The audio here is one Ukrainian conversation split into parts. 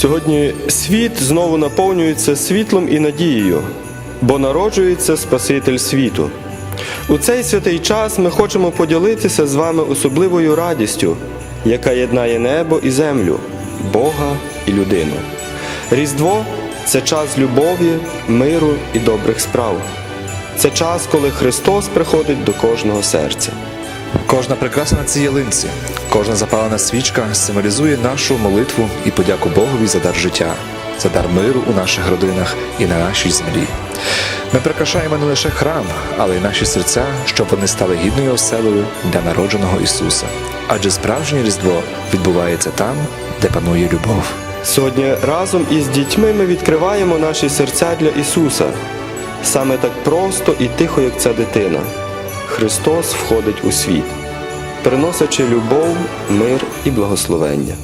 Сьогодні світ знову наповнюється світлом і надією, бо народжується Спаситель світу. У цей святий час ми хочемо поділитися з вами особливою радістю, яка єднає небо і землю, Бога і людину. Різдво це час любові, миру і добрих справ. Це час, коли Христос приходить до кожного серця. Кожна прикраса на цій ялинці, кожна запалена свічка символізує нашу молитву і подяку Богові за дар життя, за дар миру у наших родинах і на нашій землі. Ми прикрашаємо не лише храм, але й наші серця, щоб вони стали гідною оселею для народженого Ісуса. Адже справжнє Різдво відбувається там, де панує любов. Сьогодні разом із дітьми ми відкриваємо наші серця для Ісуса. Саме так просто і тихо, як ця дитина. Христос входить у світ, приносячи любов, мир і благословення.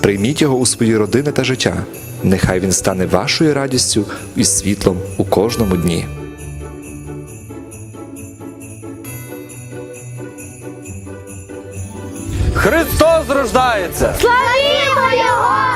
Прийміть його у свої родини та життя. Нехай він стане вашою радістю і світлом у кожному дні. Христос рождається! Славімо Його!